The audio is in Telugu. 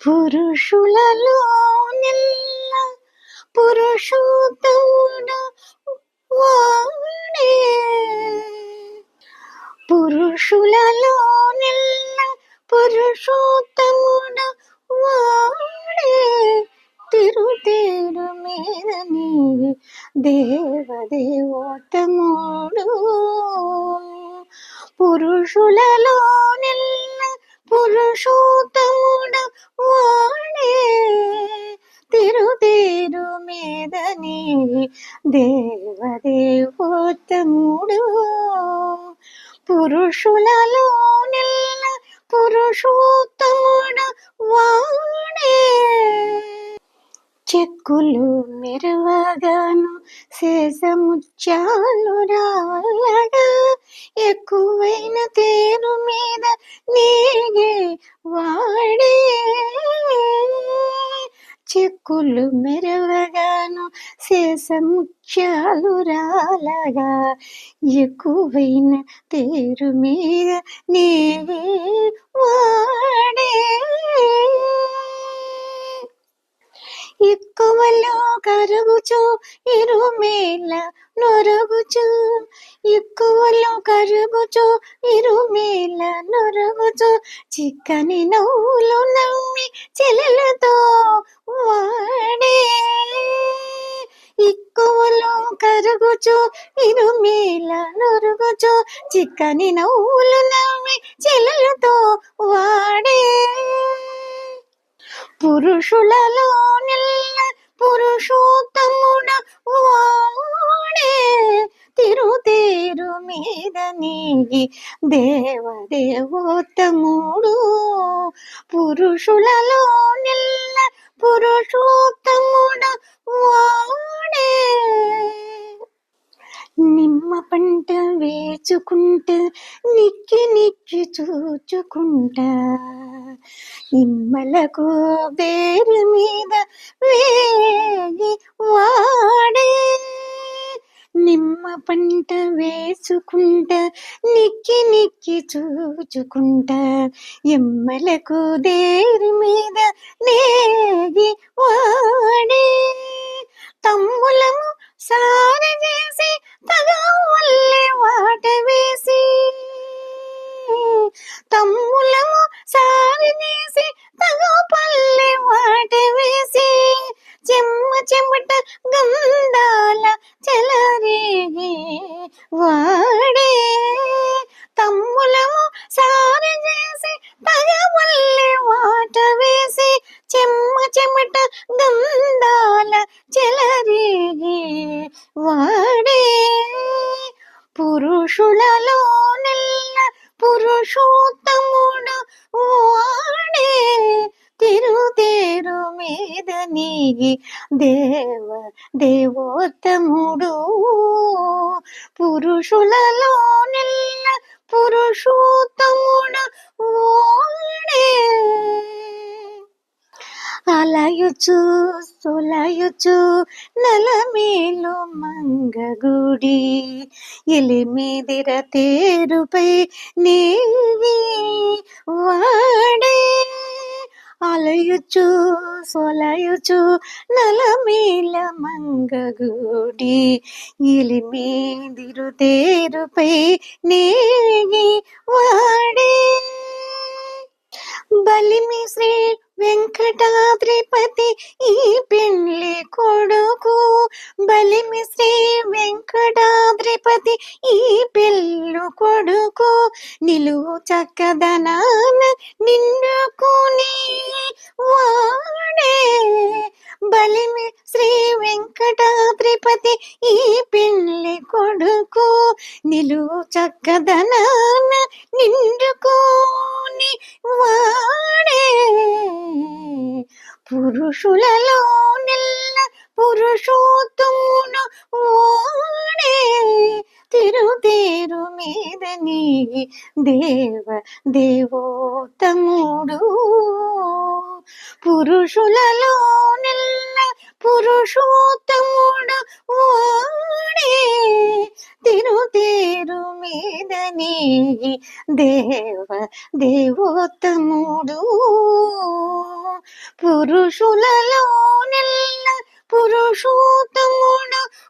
పురుషులలో నిల్ల పురుషోత్తముడ వాడే పురుషులలో నిల్ల పురుషోత్తముడ వాడే తిరుతేరు మీద నీవి దేవదేవోత్తముడు పురుషులలో నిల్ల పురుషోత్తముడ వాడే తిరుతేరు మీద నీవి దేవదేవోత్తముడు పురుషులలో నిల్ల పురుషోత్తముడ వాడే చెక్కులు మెరవగాను శేషముత్యాలు రాలగా ఎక్కువైన తేరు మీద నీగే వాడే. చెక్కులు మెరవగాను శేషముత్యాలు రాలగా. ఎక్కువైన తేరు మీద నీవే వాడే. ఎక్కువలో కరుగుచు ఇరుమేల నొరుగుచు. ఎక్కువలో కరుగుచు ఇరుమేల నొరుగుచు. చిక్కని నవ్వులు నమ్మి చెలలతో వాడే. ఎక్కువలో కరుగుచు ఇరుమేల నొరుగుచు. చిక్కని నవ్వులు నమ్మి చెలలతో వాడే. పురుషులలో నిల్ల పురుషోత్తముడ వాడే. తిరుతేరు మీద నీగి దేవదేవోత్తముడు పురుషులలో నిల్ల పురుషోత్తముడ వాడే. పంట వేచుకుంటా నిక్కి నిక్కి చూచుకుంటా. ఇమ్మలకు వేరు మీద వేగి వాడే. నిమ్మ పంట వేసుకుంటా నిక్కి నిక్కి చూచుకుంటా. ఎమ్మలకు దేరి మీద నేగి వాడే. తమ్ములము సార పురుషోత్తముడు వాడే తిరుతేరు మీద నీగి దేవ దేవోత్తముడు. పురుషులలో నెల్ల పురుషోత్తముడు అలయు చూస్తుల సొలయుచు నలమేలు మంగగుడి. ఎలిమిదిర తేరుపై నీవి వాడే. అలయుచు సొలయుచు నలమేల మంగగుడి. ఎలిమిదిరు తేరుపై నీవి వాడే. బలిమి శ్రీ వెంకటాద్రిపతి చక్కదనాన నిండుకుని వాడే. బలిమి శ్రీ వెంకటాద్రిపతి ఈ పెళ్ళి కొడుకు. నిలువు చక్కదనాన నిండుకోని వాడే. పురుషులలో నిల్ల పురుషోత్తమును వాడే. తిరుతేరు మీద నీగి దేవ దేవోత్తముడు. పురుషులలో నెల్ల పురుషోత్తముడు వాడే. తిరుతేరు మీద నీగి దేవ దేవోత్తముడు. పురుషులలో నెల్ల పురుషోత్తముడు